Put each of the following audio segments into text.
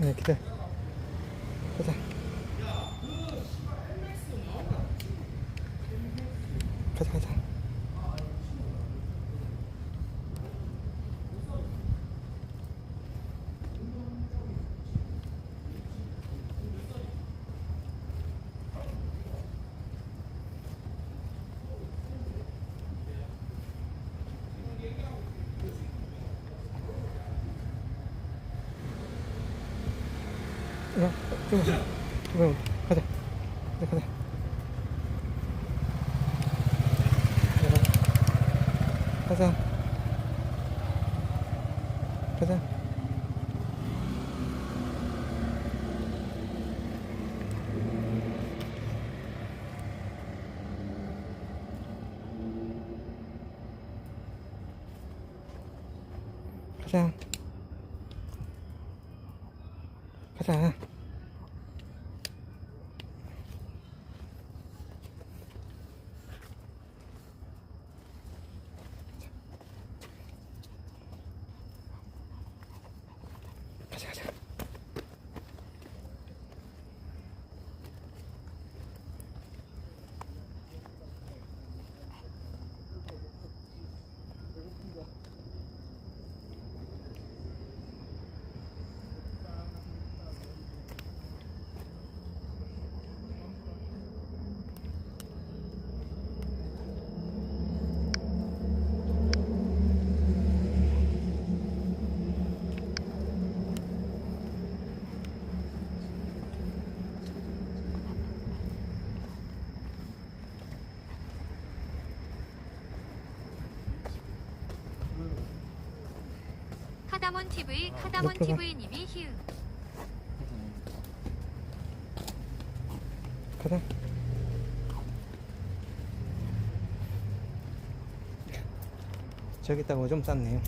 네기다려 가자 가자 가자 야, 좀, 좀, 가자. 네, 가자. 가자. 가자. 가자. 가자. 가자. 가자, 가자. 카다몬 TV, 카다몬 가. TV님이 희응. 가자. 저기다가 오줌 쌌네요.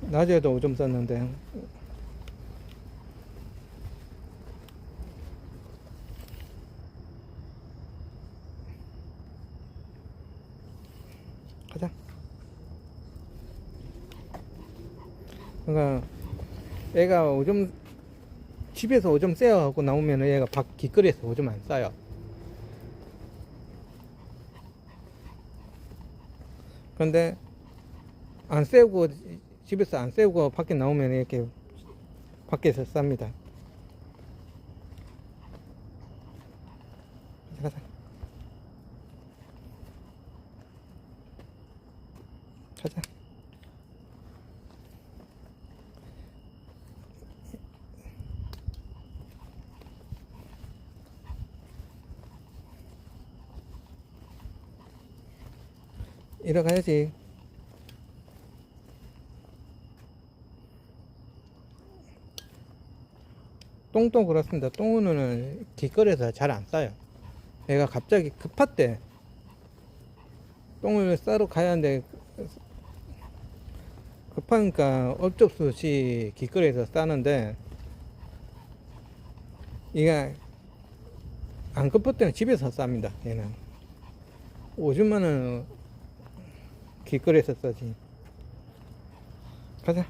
낮에도 오줌 쌌는데 가자. 그러니까 애가 오줌 집에서 오줌 쐬어갖고 나오면 얘가 밖 길거리에서 오줌 안 싸요. 근데 안 쐬고 집에서 안 쐬고 밖에 나오면 이렇게 밖에서 쌉니다. 가자, 가자. 가자. 일어가야지. 똥도 그렇습니다. 똥은 길거리에서 잘 안 싸요. 얘가 갑자기 급할 때 똥을 싸러 가야 하는데 급하니까 업적 수 없이 길거리에서 싸는데 이게 안 급할 때는 집에서 쌉니다. 얘는 오줌만은 길거리에서 싸지. 가자,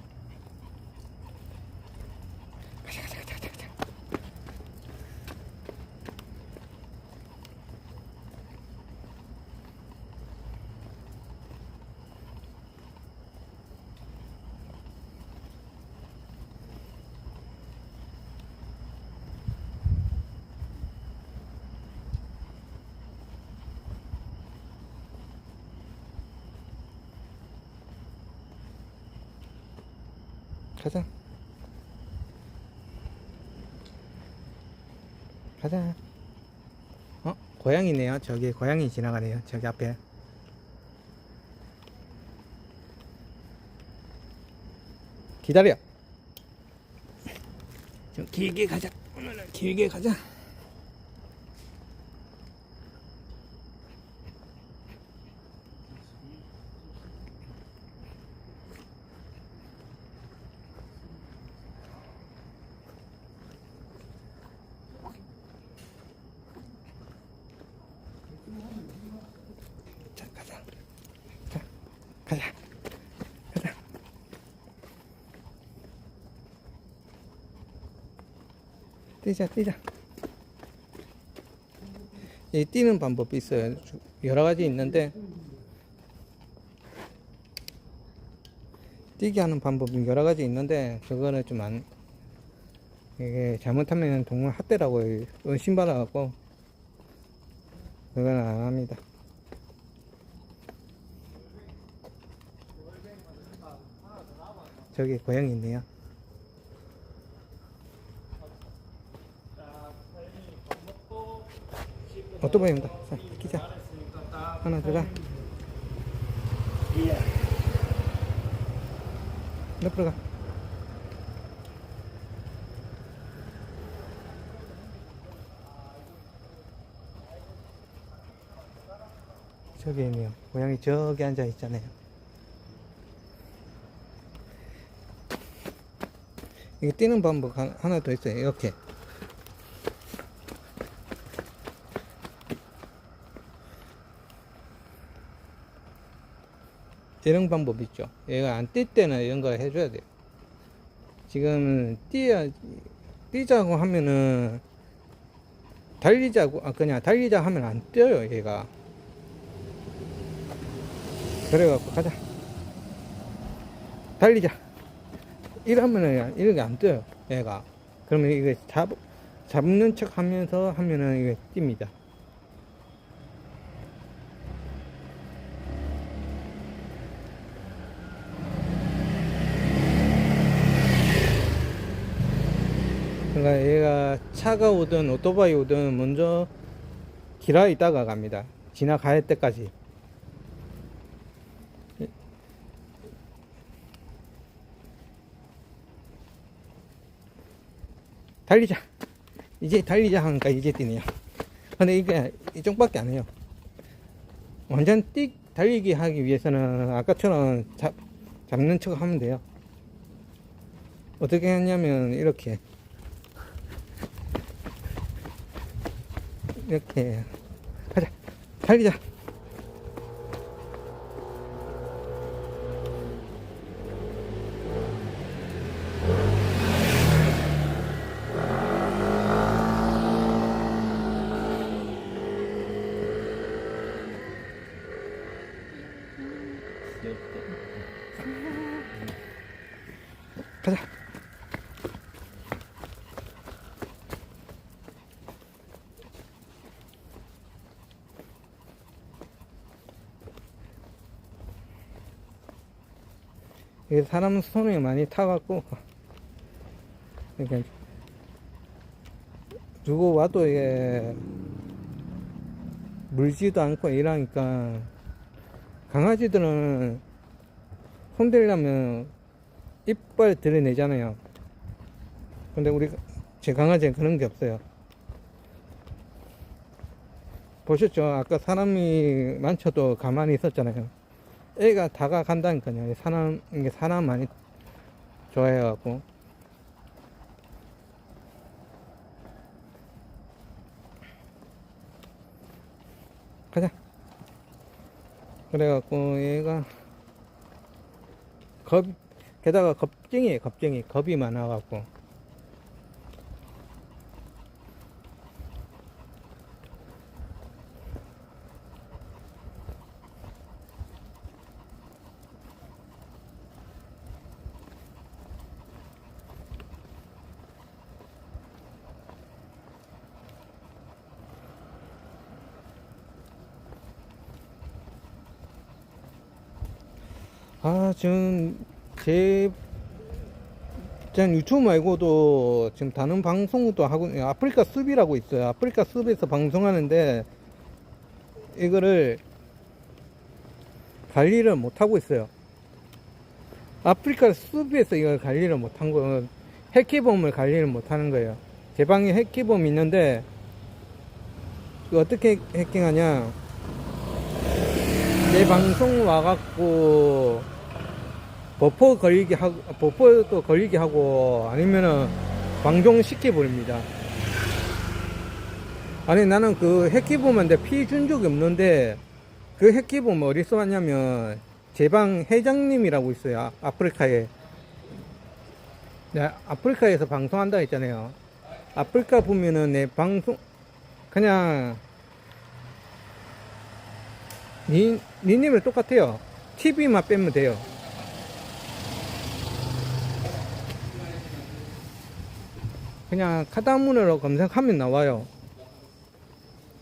가자. 가자. 어? 고양이네요. 저기 고양이 지나가네요. 저기 앞에. 기다려. 좀 길게 가자. 오늘은 길게 가자. 뛰자, 뛰자. 이 뛰는 방법이 있어요. 주- 여러 가지 있는데 뛰게 하는 방법이 여러 가지 있는데 그거는 좀 안 이게 잘못하면 동물 학대라고 의심받아 갖고 그건 안 합니다. 저기 고양이 있네요. 오토바이입니다. 자, 끼자. 하나 들어가. 옆으로 가. 저기 있네요. 고양이 저기 앉아 있잖아요. 이게 뛰는 방법 하- 하나 더 있어요. 이렇게. 이런 방법 있죠. 얘가 안 뛸 때는 이런 거 해줘야 돼요. 지금 뛰어, 뛰자고 하면은 달리자고, 아, 그냥 달리자 하면 안 뛰어요, 얘가. 그래갖고 가자. 달리자. 이러면은 이렇게 안 떠요, 얘가. 그러면 이거 잡, 잡는 척 하면서 하면은 이게 뜁니다. 그러니까 차가 오든 오토바이 오든 먼저 기라 있다가 갑니다. 지나갈 때까지. 달리자. 이제 달리자 하니까 이제 뛰네요. 근데 이게 이쪽밖에 안 해요. 완전 띡 달리기 하기 위해서는 아까처럼 잡, 잡는 척 하면 돼요. 어떻게 하냐면 이렇게 이렇게. 가자. 달리자 이게 사람 손에 많이 타갖고 이렇게 누구 와도 이게 물지도 않고 이러니까 강아지들은 손대려면 이빨 드러내잖아요. 근데 우리 제 강아지는 그런 게 없어요. 보셨죠? 아까 사람이 많쳐도 가만히 있었잖아요 애가 다가간다니까요. 사람, 이게 사람 많이 좋아해갖고. 가자. 그래갖고 얘가 겁, 게다가 겁쟁이에요, 겁쟁이. 겁이 많아갖고. 아, 지금 제전 유튜브 말고도 지금 다른 방송도 하고 아프리카 숲이라고 있어요. 아프리카 숲에서 방송하는데 이거를 관리를 못 하고 있어요. 아프리카 숲에서 이걸 관리를 못 한 거, 해키범을 관리를 못 하는 거예요. 제 방에 해키범이 있는데 그 어떻게 해킹하냐? 내 방송 와갖고 버퍼 걸리게 하고 버퍼도 걸리게 하고 아니면은 방종 시켜 버립니다. 아니 나는 그 해키범한테 피준 적이 없는데 그 해키범 어디서 왔냐면 제방 회장님이라고 있어요 아- 아프리카에. 네, 아프리카에서 방송한다 했잖아요. 아프리카 보면은 내 방송 그냥 니, 니님을 똑같아요. TV만 빼면 돼요 그냥 카다문으로 검색하면 나와요.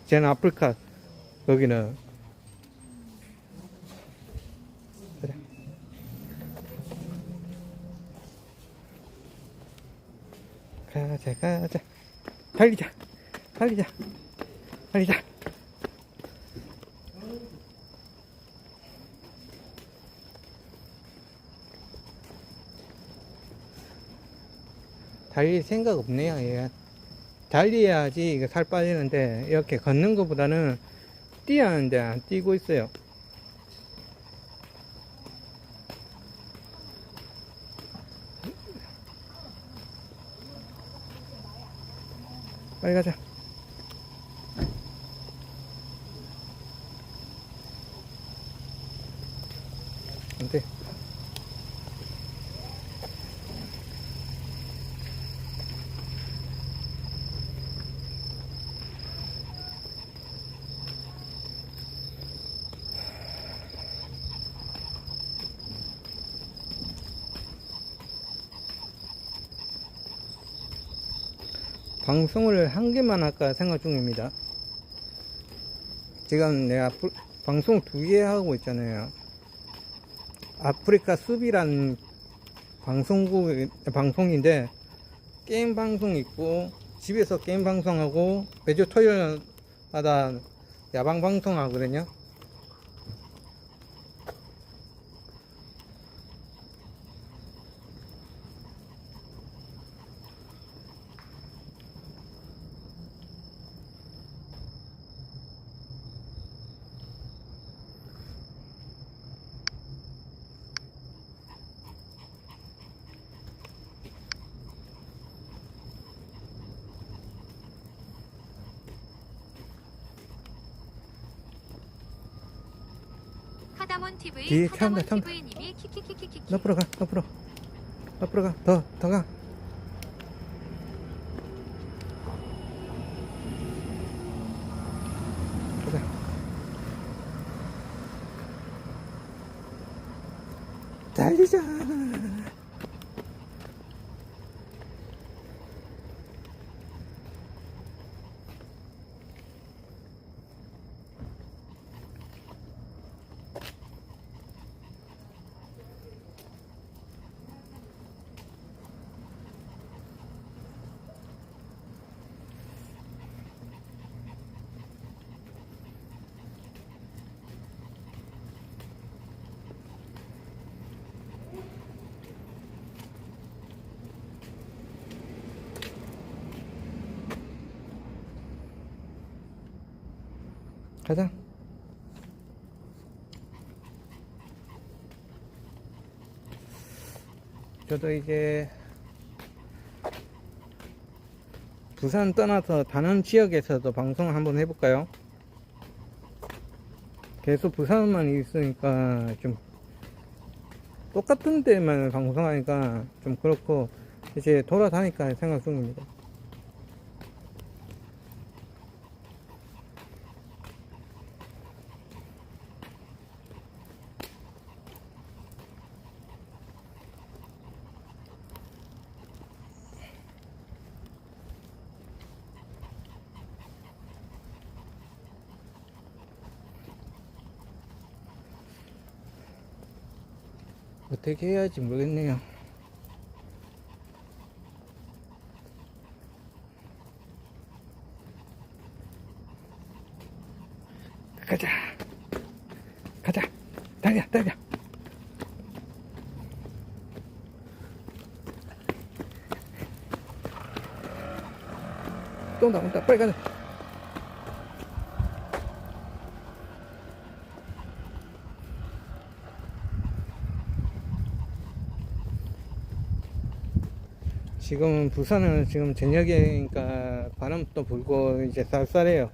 쟤는 아프리카 여기는. 그래. 가자 가자. 달리자. 달리자. 달리자 달릴 생각 없네요. 얘 달려야지 이거 살 빠지는데 이렇게 걷는 것보다는 뛰어야 하는데 안 뛰고 있어요. 빨리 가자. 안 돼 방송을 한 개만 할까 생각 중입니다. 지금 내가 프- 방송 두 개 하고 있잖아요. 아프리카 숲이란 방송국, 방송인데, 게임 방송 있고, 집에서 게임 방송하고, 매주 토요일마다 야방 방송 하거든요. 카다몬 TV 뒤에 카다몬 차온다, 차온다. TV님이 키키키키키키 옆으로 가, 옆으로. 옆으로 가, 더, 더 가. 가자. 달리자. 가자. 저도 이제 부산 떠나서 다른 지역에서도 방송 한번 해볼까요? 계속 부산만 있으니까 좀 똑같은 데만 방송하니까 좀 그렇고 이제 돌아다니까 생각 중입니다. 어떻게 해야 할지 모르겠네요. 가자. 가자. 달려 달려 또 나온다. 빨리 가자. 지금 부산은 지금 저녁이니까 바람도 불고 이제 쌀쌀해요.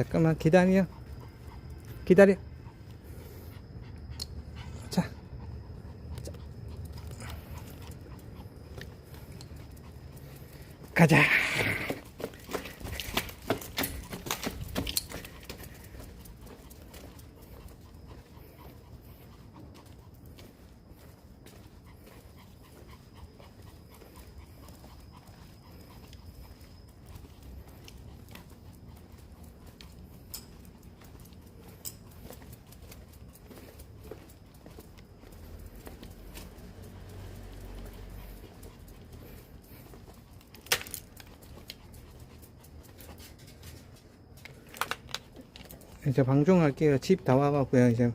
잠깐만 기다려. 기다려. 자. 자. 가자. 이제 방종할게요. 집 다 와갖고요. 이제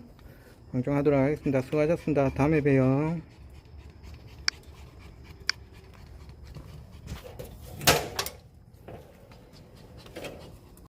방종하도록 하겠습니다. 수고하셨습니다. 다음에 봬요.